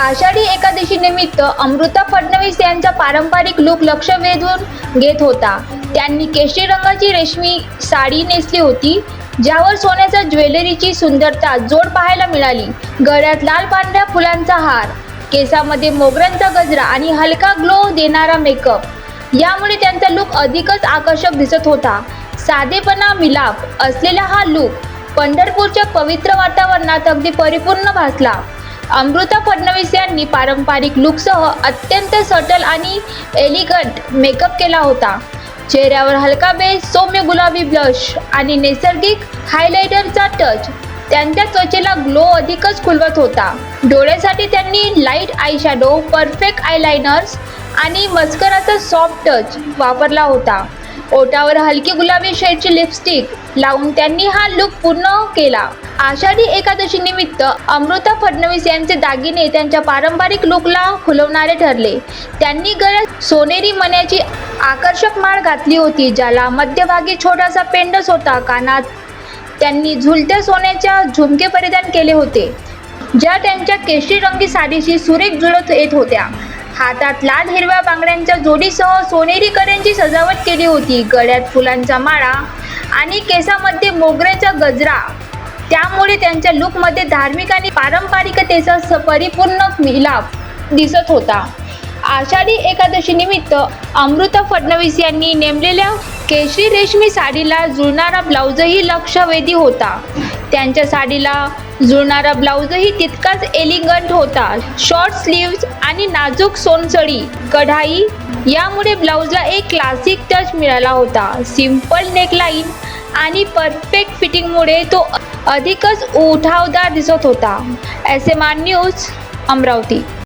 आषाढी एकादशी निमित्त अमृता फडणवीस यांचा पारंपरिक लुक लक्ष वेधून घेत होता. त्यांनी केशरी रंगाची रेशमी साडी नेसली होती ज्यावर सोन्याच्या ज्वेलरीची सुंदरता जोड पाहायला मिळाली. गळ्यात लाल पांढऱ्या फुलांचा हार केसामध्ये मोगऱ्यांचा गजरा आणि हलका ग्लो देणारा मेकअप. यामुळे त्यांचा लुक अधिकच आकर्षक दिसत होता. साधेपणा मिलाप असलेला हा लुक पंढरपूरच्या पवित्र वातावरणात अगदी परिपूर्ण भासला. अमृता फडणवीस यांनी पारंपरिक लुकसह अत्यंत सटल आणि एलिगंट मेकअप केला होता. चेहऱ्यावर हलका बेस सौम्य गुलाबी ब्लश आणि नैसर्गिक हायलायटरचा टच त्यांच्या त्वचेला ग्लो अधिकच खुलवत होता. डोळ्यासाठी त्यांनी light eye shadow perfect eyeliners आणि मस्कराचा सॉफ्ट टच वापरला होता. ओटावर हलकी गुलाबी शेडची लिपस्टिक लावून त्यांनी हा लुक पूर्ण केला. आषाढी एकादशी निमित्त अमृता फडणवीस यांचे दागिने त्यांच्या पारंपरिक लुकला खुलवणारे ठरले. त्यांनी गळ्यात सोनेरी मण्याची आकर्षक माळ घातली होती ज्याला मध्यभागी छोटासा पेंडस होता. कानात त्यांनी झुलत्या सोन्याच्या झुमके परिधान केले होते ज्या त्यांच्या केशरी रंगी साडीशी सुरेख जुळत येत होत्या. हातात लाल हिरव्या बांगड्यांच्या जोडीसह सोनेरी कड्यांची सजावट केली होती. गळ्यात फुलांचा माळा आणि केसामध्ये मोगऱ्याचा गजरा. त्यामुळे त्यांच्या लुकमध्ये धार्मिक आणि पारंपरिकतेचा स- परिपूर्ण मिलाप दिसत होता. आषाढी एकादशी निमित्त अमृता फडणवीस यांनी नेमलेल्या केशरी रेशमी साडीला जुळणारा ब्लाउजही लक्षवेधी होता. त्यांच्या साडीला जुळणारा ब्लाऊजही तितकाच एलिगंट होता. शॉर्ट स्लीव्ज आणि नाजूक सोनसडी कढाई यामुळे ब्लाऊजला एक क्लासिक टच मिळाला होता. सिंपल नेकलाईन आणि परफेक्ट फिटिंगमुळे तो अधिकच उठावदार दिसत होता. S M R news Amravati.